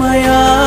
ಸಮಯಾ